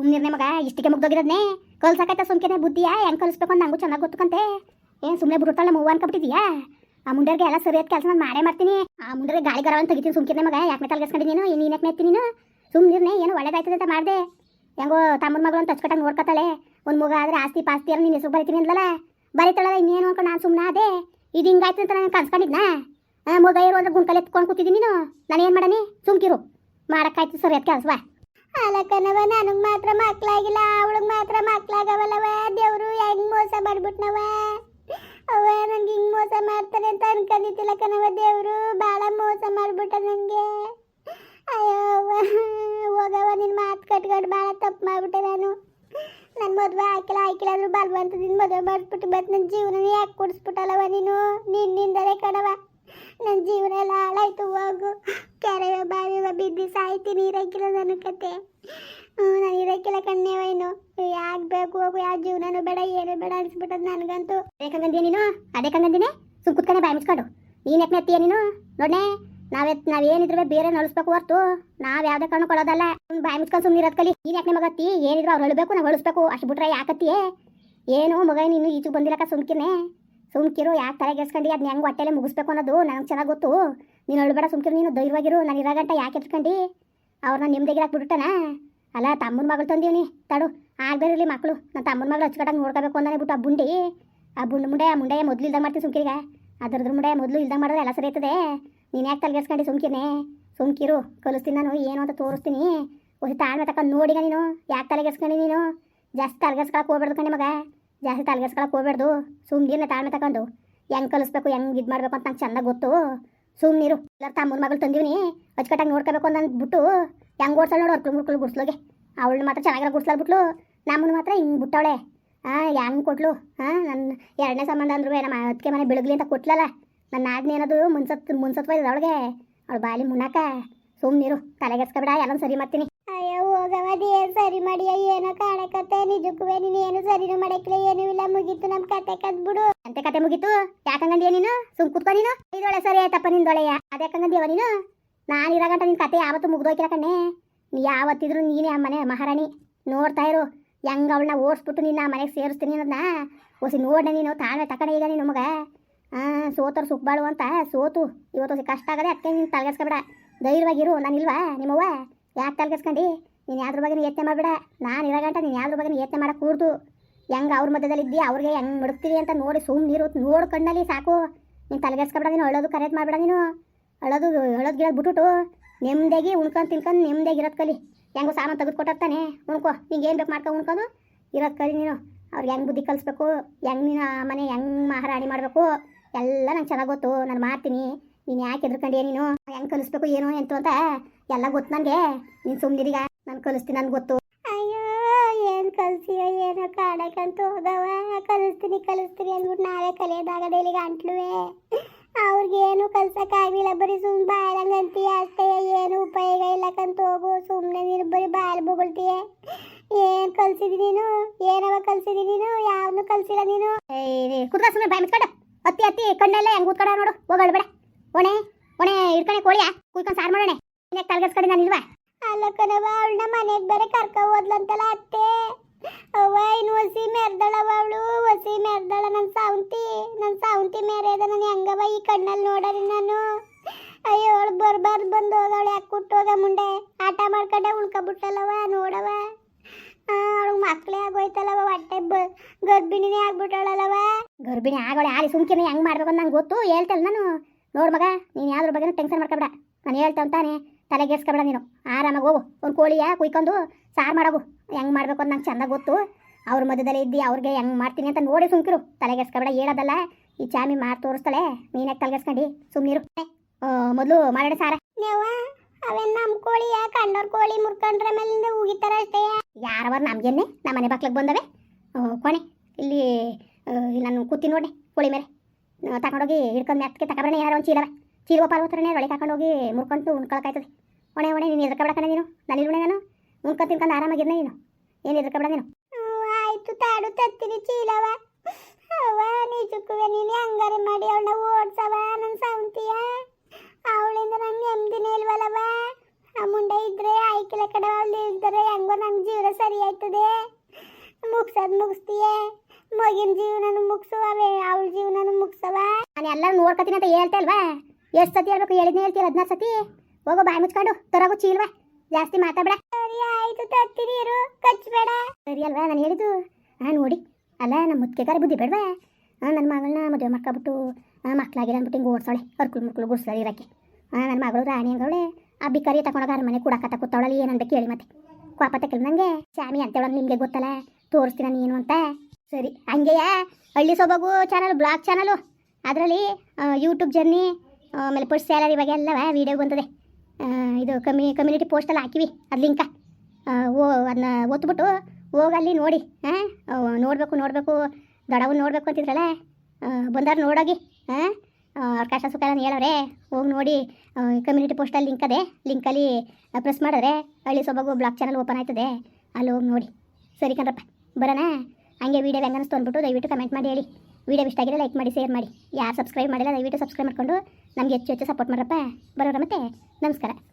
ಸುಮ್ಮನೆ ಮಗ ಇಷ್ಟಕ್ಕೆ ಮುಗ್ದೋಗಿರೋದ್ನೇ. ಕಲ್ಸಕೈತ ಸುಮ್ಕೆನೆ ಬುದ್ಧಿಯಾ, ಹೆಂಗ್ ಕಲಿಸ್ಬೇಕು ಅಂತ ನಂಗೂ ಚೆನ್ನಾಗಿ ಗೊತ್ತುಕಂತೆ. ಏನ್ ಸುಮ್ಮನೆ ಬಿಡುತ್ತಾಳೆ ಮೂವ್ ಅನ್ಕೊಬಿಟ್ಟಿದ್ಯಾ? ಆ ಮುಂಡರ್ಗೆ ಎಲ್ಲ ಸರಿಯಾದ ಕೆಲಸ ನಾನು ಮಾಡೇ ಮಾಡ್ತೀನಿ. ಆ ಮುಂಡರ್ಗೆ ಗಾಳಿ ಗರವನ್ ತೆಗಿತೀನಿ ಸುಮ್ಕಿರ್ನೆ ಮಗ, ಯಾಕೆ ತಲೆಗೆಸ್ಕೊಂಡು ನೀನು? ನೀನು ಯಾಕೆ ನೆತ್ತಿ ನೀನು? ಸುಮ್ಮನಿರ್ನೆ ಏನು ಒಳ್ಳೇದಾಯ್ತದೆ ಅಂತ ಮಾಡಿದೆ. ಹೆಂಗೋ ತಮ್ಮನ ಮಗಳು ಅಂತ ಹಚ್ಕಟ್ಟಂಗೆ ನೋಡ್ಕೊತಾಳೆ. ಒಂದು ಮಗ ಆದ್ರೆ ಆಸ್ತಿ ಪಾಸ್ತಿ ಎಲ್ಲ ನೀನು ಹೆಸರು ಬರಿತೀನಿ ಅಂದಲ್ಲ ಬರೀತಾಳಲ್ಲ ಇನ್ನೇನು ಅನ್ಕೊಂಡು ನಾನು ಸುಮ್ಮನೆ ಅದೇ ಇದು ಹಿಂಗಾಯ್ತು ಅಂತ ನಾನು ಕನ್ಸ್ಕೊಂಡಿದ್ನಾ? ಮಗ ಇರು ಅಂದ್ರೆ ಗುಂಡ್ಕಲ್ ಎತ್ಕೊಂಡು ಕೂತಿದ್ದೀನಿ ನೀನು. ನಾನು ಏನು ಮಾಡನಿ ಸುಮ್ಕಿರು. ಮಾಡಕ್ಕಾಯ್ತು ಸರಿಯಾದ ಅದ್ ಅಲಕನವ, ನನಗೆ ಮಾತ್ರ ಮಕ್ಳಾಗಿಲ್ಲ, ಅವಳಗ್ ಮಾತ್ರ ಮಕ್ಳಾಗವಲ್ಲವ. ದೇವರು ಹೆಂಗ್ ಮೋಸ ಮಾಡ್ಬಿಟ್ನವ? ಅವ ನನ್ಗೆ ಹಿಂಗ್ ಮೋಸ ಮಾಡ್ತಾನೆ ಅಂತ ಅನ್ಕೊಂಡಿದ್ದಿಲ್ಲ ಕಣವ ದೇವರು. ಬಹಳ ಮೋಸ ಮಾಡ್ಬಿಟ್ಟ ನನಗೆ ಅಯ್ಯೋ ಹೋಗವ ನಿನ್ನ ಮಾತು ಕಟ್ಕೊಂಡು ಬಹಳ ತಪ್ಪು ಮಾಡ್ಬಿಟ್ಟೆ ನಾನು. ನನ್ನ ಮದುವೆ ಹಾಕಿಲ್ಲ ಹಾಕಿಲ್ಲ ಅಂದ್ರು ಬಲ್ವಂತದಿಂದ ಮದುವೆ ಮಾಡಿಸ್ಬಿಟ್ಟು ಬಟ್ ನನ್ನ ಜೀವನ ಯಾಕೆ ಕೊಡಿಸ್ಬಿಟ್ಟಲ್ಲವ ನೀನು? ನಿನ್ನಿಂದಲೇ ಕಣವ ನನ್ನ ಜೀವನ ಎಲ್ಲ ಹಾಳಾಯ್ತು, ಹೋಗು. ಕೆರೆಯ ಬಾವಿಯ ಬಿದ್ದು ಸಾಯ್ತೀನಿ ಇರಕ್ಕಿಲ್ಲ ನನ್ನ ಕತೆ ನಾನು ಇರಕ್ಕಿಲ್ಲ ಕಣ್ಣೇವ ಇನ್ನು ಯಾಕೆ ಬೇಕು ಹೋಗು ಜೀವನನೂ ಬೇಡ, ಏನು ಬೇಡ ಅನ್ಸ್ಬಿಟ್ಟದ್ ನನಗಂತೂ. ಬೇಕಂಗಂದಿಯ ನೀನು? ಅದೇ ಕಂಗಂದಿನಿ ಸುಮ್ ಕುತ್ಕೊಂಡೆ ಬಾಯಿ ಮುಚ್ಕೊಂಡು. ನೀನು ಯಾಕೆ ಎತ್ತೀಯ ನೀನು? ನೋಡ್ನೆ ನಾವ್ ನಾವೇನಿದ್ರು ಬೇರೆ ನಳಿಸ್ಬೇಕು ಹೊರ್ತು. ನಾವ್ ಯಾವ್ದೇ ಕಾರಣ ಕೊಡೋದಲ್ಲ. ಬಾಯಿ ಮುಚ್ಕೊಂಡು ಸುಮ್ಮನೆ ಇರೋದ್ ಕಲಿ. ನೀನ್ ಯಾಕೆ ಮಗತ್ತಿ? ಏನಿದ್ರು ಅವ್ರು ಹೇಳಬೇಕು, ನಾವು ಹೊಳಿಸ್ಬೇಕು. ಅಷ್ಟು ಬಿಟ್ರೆ ಯಾಕತ್ತಿ ಏನು ಮಗ ನೀನು ಈಚು ಬಂದಿರಕ್ಕ ಸುಮ್ಕಿನೇ ಸುಮ್ಕಿರು, ಯಾಕೆ ತಲೆ ಗೆಸ್ಕೊಂಡು ಅದನ್ನ ಹೆಂಗ್ ಹೊಟ್ಟೆಲೆ ಮುಗಿಸ್ಬೇಕು ಅನ್ನೋದು ನನಗೆ ಚೆನ್ನಾಗಿ ಗೊತ್ತು. ನೀನು ಅಳ್ಬೇಡ ಸುಮ್ಕಿರು ನೀನು. ಧೈರ್ಯವಾಗಿರು, ನಾನು ಇರೋ ಗಂಟ ಯಾಕೆ ಎತ್ಕೊಂಡು? ಅವ್ರನ್ನ ನಿಮ್ದೆಗಿರಾಕ್ ಬಿಟ್ಟಾನ ಅಲ್ಲ, ತಮ್ಮನ ಮಗಳು ತಂದೀವ್ನಿ. ತಡು. ಆಗದೇ ಇರಲಿ ಮಕ್ಕಳು ನನ್ನ ತಮ್ಮನ ಮಗಳು ಹಚ್ಕಟ್ಟಂಗೆ ನೋಡ್ಕೋಬೇಕು ಅಂದಾನೆ ಬಿಟ್ಟು ಆ ಬುಂಡಿ. ಆ ಬುಂಡ್ ಮುಂಡೆ, ಆ ಮುಂಡೆ ಮೊದಲು ಇಲ್ದಂಗೆ ಮಾಡ್ತೀನಿ ಸುಮ್ಕಿರಿಗೆ. ಅದ್ರದ್ರ ಮುಂಡೆ ಮೊದಲು ಇಲ್ದಂಗೆ ಮಾಡಿದ್ರೆ ಎಲ್ಲ ಸರಿ ಇರ್ತದೆ. ನೀನು ಯಾಕೆ ತಲೆಗೆಸ್ಕೊಂಡು ಸುಮ್ಕಿನೇ ಸುಮ್ಕಿರು, ಕಲಿಸ್ತೀನಿ ನಾನು, ಏನು ಅಂತ ತೋರಿಸ್ತೀನಿ. ಒಂದು ತಾಳ್ಮೆ ತಕೊಂಡು ನೋಡಿಗ ನೀನು. ಯಾಕೆ ತಲೆಗೆಸ್ಕೊಂಡು ನೀನು? ಜಾಸ್ತಿ ತಲೆಗೆಸ್ಕೊಳಕ್ಕೆ ಹೋಗ್ಬಾರ್ದು ಕಣಿ ಮಗ. ಜಾಸ್ತಿ ತಲೆಗೆಸ್ಕೊಳಕ್ಕೆ ಹೋಗ್ಬಾರ್ದು ಸುಮ್ಗಿರ್ನೆ ತಾಳ್ಮೆ ತಗೊಂಡು ಹೆಂಗೆ ಕಲಿಸ್ಬೇಕು, ಹೆಂಗೆ ಇದು ಮಾಡಬೇಕು ಅಂತ ನಂಗೆ ಚೆನ್ನಾಗಿ ಗೊತ್ತು. ಸುಮ್ಮನಿರು ಇಲ್ಲ ತಮ್ಮನ ಮಗಳು ತಂದೀವಿ ಅಚ್ಚುಕಟ್ಟಾಗಿ ನೋಡ್ಕೋಬೇಕು ಅಂತ ಅಂದ್ಬಿಟ್ಟು ಹೆಂಗೆ ಓಡ್ಸಲ್ ನೋಡು ಅರ್ಕಳು ಮುರ್ಕಳು ಗುಡ್ಸ್ಲೋಗೆ ಅವಳನ್ನ ಮಾತ್ರ ಚೆನ್ನಾಗಿರೋ ಗುಡ್ಸ್ಲಾಲ್ ಬಿಟ್ಲು ನಮ್ಮನ್ನ ಮಾತ್ರ ಹಿಂಗೆ ಬಿಟ್ಟವಳೆ. ಹಾಂ ಹೆಂಗೆ ಕೊಟ್ಲು? ಹಾಂ ನನ್ನ ಎರಡನೇ ಸಂಬಂಧ ಅಂದ್ರು ನಮ್ಮ ಅದಕ್ಕೆ ಮನೆ ಬೆಳಗ್ಲಿ ಅಂತ ಕೊಟ್ಲಲ್ಲ? ನನ್ನ ಆಜ್ಞೆ ಏನದು ಮುನ್ಸತ್ ಮುನ್ಸತ್ವ ಇದೆ ಅವಳಿಗೆ. ಅವಳು ಬಾಲಿ ಮುನ್ನಾಕ ಸುಮ್ಮನಿರು ತಲೆಗೆಸ್ಕೊಬೇಡ ಎಲ್ಲ ಸರಿ ಮಾಡ್ತೀನಿ. ಅಯ್ಯೋ ಹೋಗವದಿ ಏನು ಸರಿ ಮಾಡಿಯ ಏನೋ ಕಾಣಕತ್ತೆ ನಿಜಕ್ಕೂ ನೀನು ಏನು ಸರಿ ಮಾಡಕ್ಕಿಲ್ಲ ಏನೂ ಇಲ್ಲ ಮುಗೀತು ನಮ್ಮ ಕತೆ ಕದ್ಬಿಡು. ಅಂತೆ ಕತೆ ಮುಗೀತು? ಯಾಕಂಗಂದಿಯ ನೀನು? ಸುಮ್ ಕುತ್ಕೊ ನೀನು? ಇದೊಳೆ ಸರಿ ಆಯ್ತಪ್ಪ ನಿಂದೊಳೆಯ. ಅದ್ಯಾಕಂಗಂದಿಯವ ನೀನು? ನಾನು ಇರಾಗಂಟ ನಿನ್ನ ಕತೆ ಯಾವತ್ತು ಮುಗ್ದೋಯ್ಕಿಲ್ಲ ಕಣ್ಣೆ. ನೀ ಯಾವತ್ತಿದ್ರು ನೀನೇ ಆ ಮನೆ ಮಹಾರಾಣಿ. ನೋಡ್ತಾ ಇರು. ಹೆಂಗ ಅವಳನ್ನ ಓಡಿಸ್ಬಿಟ್ಟು ನಿನ್ನ ಮನೆಗೆ ಸೇರಿಸ್ತೀನಿ ಅನ್ನೋದನ್ನ ಓಸಿ ನೋಡ್ದೆ ನೀನು, ತಾಳ್ಮೆ ತಕಡೆ ಈಗ ನೀನು ಮಗ? ಹಾಂ ಸೋತರು ಸುಖಬಾಳು ಅಂತ ಸೋತು. ಇವತ್ತು ಕಷ್ಟ ಆಗದೆ ಅದಕ್ಕೆ ನೀನು ತಲೆಗೆಸ್ಕೊಬೇಡ. ಧೈರ್ಯವಾಗಿರು, ನಾನು ಇಲ್ವಾ ನಿಮ್ಮವ್ವ? ಯಾಕೆ ತಲೆಗೆಸ್ಕೊಂಡು? ನೀನು ಯಾವ್ದ್ರ ಬಗ್ಗೆ ಯತ್ನೆ ಮಾಡಬೇಡ. ನಾನು ಇರೋಗಂಟ ನೀನು ಯಾವ್ದ್ರ ಬಗ್ಗೆ ಯತ್ನೆ ಮಾಡಕ್ಕೆ ಕೂಡ್ದು. ಹೆಂಗೆ ಅವ್ರ ಮಧ್ಯದಲ್ಲಿ ಇದ್ದಿ ಅವ್ರಿಗೆ ಹೆಂಗೆ ಮುಡುಕ್ತೀವಿ ಅಂತ ನೋಡಿ ಸುಮ್ಮನಿರು ನೋಡು ಕಣ್ಣಲ್ಲಿ ಸಾಕು. ನೀನು ತಲೆಗೆಸ್ಕೊಬೇಡ ನೀನು, ಅಳೋದು ಕರೆಕ್ಟ್ ಮಾಡಬೇಡ ನೀನು. ಅಳೋದು ಅಳೋದು ಗಿಡೋದು ಬಿಟ್ಬಿಟ್ಟು ನೆಮ್ಮದಿಯಾಗಿ ಉಣ್ಕೊಂಡು ತಿನ್ಕೊಂಡು ನೆಮ್ಮದಿಯಾಗಿ ಇರೋದು ಕಲಿ. ಹೆಂಗೋ ಸಾಮಾನು ತೆಗೆದು ಕೊಟ್ಟಿರ್ತಾನೆ, ಉಣ್ಕೋ. ನಿಂಗೆ ಏನು ಬೇಕು ಮಾಡ್ಕೊ ಉಣ್ಕೊಂಡು ಇರೋದು ಕರಿ ನೀನು. ಅವ್ರಿಗೆ ಹೆಂಗೆ ಬುದ್ಧಿ ಕಲಿಸ್ಬೇಕು, ಹೆಂಗೆ ನೀನು ಮನೆ ಹೆಂಗೆ ಮಹಾರಾಣಿ ಮಾಡಬೇಕು, ಎಲ್ಲ ನಂಗೆ ಚೆನ್ನಾಗಿ ಗೊತ್ತು. ನಾನು ಮಾಡ್ತೀನಿ. ನೀನು ಯಾಕೆ ಎದ್ರಕೊಂಡೆ ನೀನು? ಹೆಂಗೆ ಕಲಿಸ್ಬೇಕು, ಏನು ಎಂತು ಅಂತ ಎಲ್ಲ ಗೊತ್ತು ನನಗೆ. ನೀನು ಸುಮ್ಮನಿರೀಗ ನಾನು ಕಲಿಸ್ತೀನಿ, ನನಗೆ ಗೊತ್ತು. ಅಯ್ಯೋ, ಏನು ಕಲಿಸಿಯೋ ಏನೋ ಕಾಡಕ್ಕಂತೂ ಹೋಗವ ಕಲಿಸ್ತೀನಿ ಕಲಿಸ್ತೀನಿ ಅಂದ್ಬಿಟ್ಟು ನಾವೇ ಕಲಿಯೋದಾಗ ಇಲ್ಲಿಗೆ ಅಂಟ್ಲುವೆ. ಅವ್ರಿಗೇನು ಕಲ್ಸಕ್ಕಾಗಿಲ್ಲ ಬರೀ ಸುಮ್ಮನೆ ಬಾಯಲಂಗಂತೀಯ ಅಷ್ಟೇ. ಏನು ಉಪಯೋಗ ಕಂತ ಹೋಗು. ಸುಮ್ಮನೆ ನೀನು ಬರೀ ಬಾಯಲ್ಲಿ ಬೊಗಳ್ತೀಯ. ಏನು ಕಲ್ಸಿದಿ ನೀನು? ಏನವ ಕಲ್ಸಿದಿ ನೀನು? ಯಾವನು ಕಲ್ಸಿಲ್ಲ ನೀನು? ಕುದ್ರ ಸುಮ್ಮನೆ ಬಾಯಿ ಮುಚ್ಕೊಂಡು. ಅತ್ತಿ ಅತ್ತಿ, ಕಣ್ಣೆಲ್ಲ ಹೆಂಗ್ ಕೂತ್ಕೊಂಡ ನೋಡು. ಹೋಗಳ್ಬೇಡ ಒಣೆ ಒಣೆ ಇಡ್ಕಣೆ ಕೋಳಿಯ. ಕುಯ್ಕೊಂಡು ಸಾರು ಮಾಡೋಣ. ಇನ್ನೇ ನಾನು ಇಲ್ವಾ? ಅಲ್ಲ ಕಣವ ಅವಳನ್ನ ಮನೆಗೆ ಬೇರೆ ಕರ್ಕ ಹೋದ್ಲಂತಲ್ಲ ಅತ್ತೆ. ಅವ್ವ, ಇನ್ನು ಒಸಿ ಮೆರ್ದಳವ ಅವಳು. ಒಸಿ ಮೆರ್ದಳ ನನ್ನ ಸಾವಂತಿ ನನ್ನ ಸಾವಂತಿ ಮೇರೆದ ನಾನು ಹೆಂಗವ ಈ ಕಣ್ಣಲ್ಲಿ ನೋಡರಿ ನಾನು. ಅಯ್ಯೋ, ಅವಳು ಬರ್ಬಾರ್ದು ಬಂದು ಹೋದವಳು, ಯಾಕೆ ಕುಟ್ಟೋದ ಮುಂಡೆ? ಆಟ ಮಾಡ್ಕೊಂಡೆ ಉಳ್ಕೊಬಿಟ್ಟಲ್ಲವ ನೋಡವ ಅವಳಿಗೆ ಮಕ್ಕಳೇ ಆಗೋಯ್ತಲ್ಲವ ಹೊಟ್ಟೆ ಬ, ಗರ್ಭಿಣಿನೇ ಆಗ್ಬಿಟ್ಟಳಲ್ಲವ ಗರ್ಭಿಣಿ ಆಗೋಳೆ, ಆಲಿ ಸುಮ್ಕಿನ ಹೆಂಗ್ ಮಾಡ್ಬೇಕು ನಂಗೆ ಗೊತ್ತು ಹೇಳ್ತಲ್ಲ ನಾನು. ನೋಡ್ ಮಗ, ನೀನು ಯಾವ್ದ್ರ ಬಗ್ಗೆ ಟೆನ್ಷನ್ ಮಾಡ್ಕೊಬೇಡ. ನಾನು ಹೇಳ್ತೇವೆ ತಾನೆ ತಲೆಗೆಸ್ಕೊಬೇಡ ನೀನು. ಆರಾಮಾಗಿ ಹೋಗು. ಒಂದು ಕೋಳಿಯ ಕುಯ್ಕೊಂಡು ಸಾರು ಮಾಡೋಗು. ಹೆಂಗ್ ಮಾಡಬೇಕು ಅಂತ ನಂಗೆ ಚೆನ್ನಾಗಿ ಗೊತ್ತು. ಅವ್ರ ಮಧ್ಯದಲ್ಲಿ ಇದ್ದು ಅವ್ರಿಗೆ ಹೆಂಗ್ ಮಾಡ್ತೀನಿ ಅಂತ ನೋಡಿ ಸುಮ್ಕಿರು. ತಲೆಗೆಸ್ಕೊಬೇಡ ಹೇಳೋದಲ್ಲ. ಈ ಚಾಮಿ ಮಾಡಿ ತೋರಿಸ್ತಾಳೆ. ನೀನೇ ತಲೆಗೆಸ್ಕೊಂಡು. ಸುಮ್ಮನಿರು ಮೊದಲು ಮಾಡೋಣ ಸಾರ. ಅವೆಲ್ಲ ನಮ್ಮ ಕೋಳಿಯ ಕಂಡೋರ್ ಕೋಳಿ ಮುರ್ಕೊಂಡ್ರೆ ಮೇಲಿಂದ ಉಗಿತಾರ ಅಷ್ಟೇ? ಯಾರವರು ನಮ್ಗೆನ್ನೆ ನಮ್ಮ ಮನೆ ಬಾಕ್ಲಿಗೆ ಬಂದವೆ. ಓ ಕೊನೆ. ಇಲ್ಲಿ ನಾನು ಕೂತಿ ನೋಡಿ ಕೋಳಿ ಮೇಲೆ. ತಗೊಂಡೋಗಿ ಹಿಡ್ಕೊಂಡು ಮೆತ್ತಗೆ ತಗೊಬರೋಣ ಯಾರೋ ಒಂದು ಚೀಲವ. ಚೀಲವ ಪಾಲ್ವತ್ರನೇ ಹಾಕೊಂಡು ಹೋಗಿ ಮುರ್ಕೊಂಡು ಉಣ್ಕೊಳಕಾಯ್ತದೆ. ಒಣೆ ಒಣೆ ನೀನು ಎದ್ರಕಬೇಡ ಕಣೆ ನೀನು? ನಾನು ಇಲ್ವಣೆ ನಾನು? ಉಣ್ಕೊಂಡು ತಿನ್ಕೊಂಡು ಆರಾಮಾಗಿರ್ನೆ ನೀನು? ಏನು ಎದ್ರಕಬೇಡ ನೀನು? ಆಯ್ತು ತಾಡು ತತ್ತಿರಿ ಚೀಲವ. ಅವ ನಿಜಕ್ಕೂ ನೀನು ಹಂಗಾರೆ ಮಾಡಿ ಅವಳನ್ನ ಓಡ್ಸವ ನನ್ನ ಸೌಂತಿಯ ಅವಳಿಂದ ನನ್ನ ನೆಮ್ಮದಿನೇ ಇಲ್ವಲ್ಲವ? ಆ ಮುಂಡೆ ಇದ್ರೆ ಆಯ್ಕೆಲ ಕಡೆ ಅವಳು ಇದ್ದರೆ ಹೆಂಗೋ ನನ್ನ ಜೀವನ ಸರಿ ಆಯ್ತದೆ ಮುಗ್ಸದ್ ಮುಗಿಸ್ತೀಯೇ? ಮಗಿನ ಜೀವನನು ಮುಗಿಸುವ ಅವಳ ಜೀವನನು ಮುಗಿಸವ? ನಾನು ಎಲ್ಲ ನೋಡ್ಕೊತೀನಿ ಅಂತ ಹೇಳ್ತಾ ಇಲ್ವಾ ಎಷ್ಟು ಸತಿ ಹೇಳ್ಬೇಕು? ಹೇಳಿದ್ನೇ ಹೇಳ್ತೀರ ಹದಿನಾರು ಸತಿ? ಹೋಗೋ, ಬಾಯಿ ಮುಚ್ಕೊಂಡು. ತರಗು ಚೀಲ್ವಾ. ಜಾಸ್ತಿ ಮಾತಾಡ್ಬೇಡ. ಸರಿ ಆಯ್ತು ನೀರು ಇರು. ಕಚ್ಚಬೇಡ ಸರಿ ಅಲ್ವಾ? ನಾನು ಹೇಳಿದ್ದು. ಹಾಂ ನೋಡಿ. ಅಲ್ಲ ನಮ್ಮ ಮುತ್ಕೆಗಾರ ಬುದ್ಧಿ ಬೇಡವಾ? ಹಾಂ ನನ್ನ ಮಗಳನ್ನ ಮದುವೆ ಮಾಡ್ಕೊಬಿಟ್ಟು ಮಕ್ಕಳಾಗಿಲ್ಲ ಅಂದ್ಬಿಟ್ಟು ಹಿಂಗೆ ಓಡಿಸೋಳೆ. ಅರ್ಕುಳು ಮುರ್ಕುಳು ಗುಡ್ಸೋಳಿ ಇರೋಕ್ಕೆ. ಹಾಂ ನನ್ನ ಮಗಳು ರಾಣಿ ಹಂಗವಳೆ ಆ ಬಿಕಾರಿ ತಗೊಂಡೋಗ ಅರಮನೆ ಕೂಡಕತ್ತ ಕೂತವಳಲ್ಲಿ ಏನಂತ ಕೇಳಿ ಮತ್ತೆ. ಕೋಪ ತಕ್ಕಿಲ್ಲ ನನಗೆ ಶ್ಯಾಮಿ ಅಂತೇಳ ನಿಮಗೆ ಗೊತ್ತಲ್ಲ? ತೋರಿಸ್ತೀನ ನೀನು ಅಂತ. ಸರಿ, ಹಂಗೆಯಾ? ಹಳ್ಳಿ ಸೊಬಗು ಚಾನಲ್ ಬ್ಲಾಗ್ ಚಾನಲು ಅದರಲ್ಲಿ ಯೂಟ್ಯೂಬ್ ಜರ್ನಿ ಆಮೇಲೆ ಪೋಸ್ಟ್ ಸ್ಯಾಲರಿ ಬಗ್ಗೆ ಎಲ್ಲವ ವೀಡಿಯೋ ಬಂದದೆ ಇದು ಕಮ್ಮಿ ಕಮ್ಯುನಿಟಿ ಪೋಸ್ಟಲ್ಲಿ ಹಾಕಿವಿ ಅದು ಲಿಂಕ ಓ ಅದನ್ನ ಒತ್ಬಿಟ್ಟು ಹೋಗಲ್ಲಿ ನೋಡಿ. ಹಾಂ ನೋಡಬೇಕು ನೋಡಬೇಕು ದೊಡವು ನೋಡಬೇಕು ಅಂತಿದ್ರಲ್ಲ ಬಂದಾರ ನೋಡೋಗಿ ಹಾಂ ಅವ್ರ ಕಷ್ಟ ಸುಖ ಹೇಳವ್ರೆ, ಹೋಗಿ ನೋಡಿ ಕಮ್ಯುನಿಟಿ ಪೋಸ್ಟಲ್ಲಿ ಲಿಂಕ್ ಅದೇ. ಲಿಂಕಲ್ಲಿ ಪ್ರೆಸ್ ಮಾಡಿದ್ರೆ ಹಳ್ಳಿ ಸೊಬಗು ಬ್ಲಾಕ್ ಚಾನಲ್ ಓಪನ್ ಆಯ್ತದೆ. ಅಲ್ಲಿ ಹೋಗಿ ನೋಡಿ. ಸರಿ ಕಣ್ರಪ್ಪ, ಬರೋಣ? ಹಂಗೆ ವೀಡಿಯೋ ಹೆಂಗೆ ಅನಿಸ್ತು ಅಂದ್ಬಿಟ್ಟು ದಯವಿಟ್ಟು ಕಮೆಂಟ್ ಮಾಡಿ ಹೇಳಿ. ವೀಡಿಯೋ ಇಷ್ಟ ಆಗಿದ್ರೆ ಲೈಕ್ ಮಾಡಿ ಶೇರ್ ಮಾಡಿ. ಯಾರು ಸಬ್ಸ್ಕ್ರೈಬ್ ಮಾಡಿಲ್ಲ, ದಯವಿಟ್ಟು ಸಬ್ಸ್ಕ್ರೈಬ್ ಮಾಡ್ಕೊಂಡು ನಮಗೆ ಹೆಚ್ಚು ಹೆಚ್ಚು ಸಪೋರ್ಟ್ ಮಾಡ್ರಪ್ಪ. ಬರೋರ ಮತ್ತೆ ನಮಸ್ಕಾರ.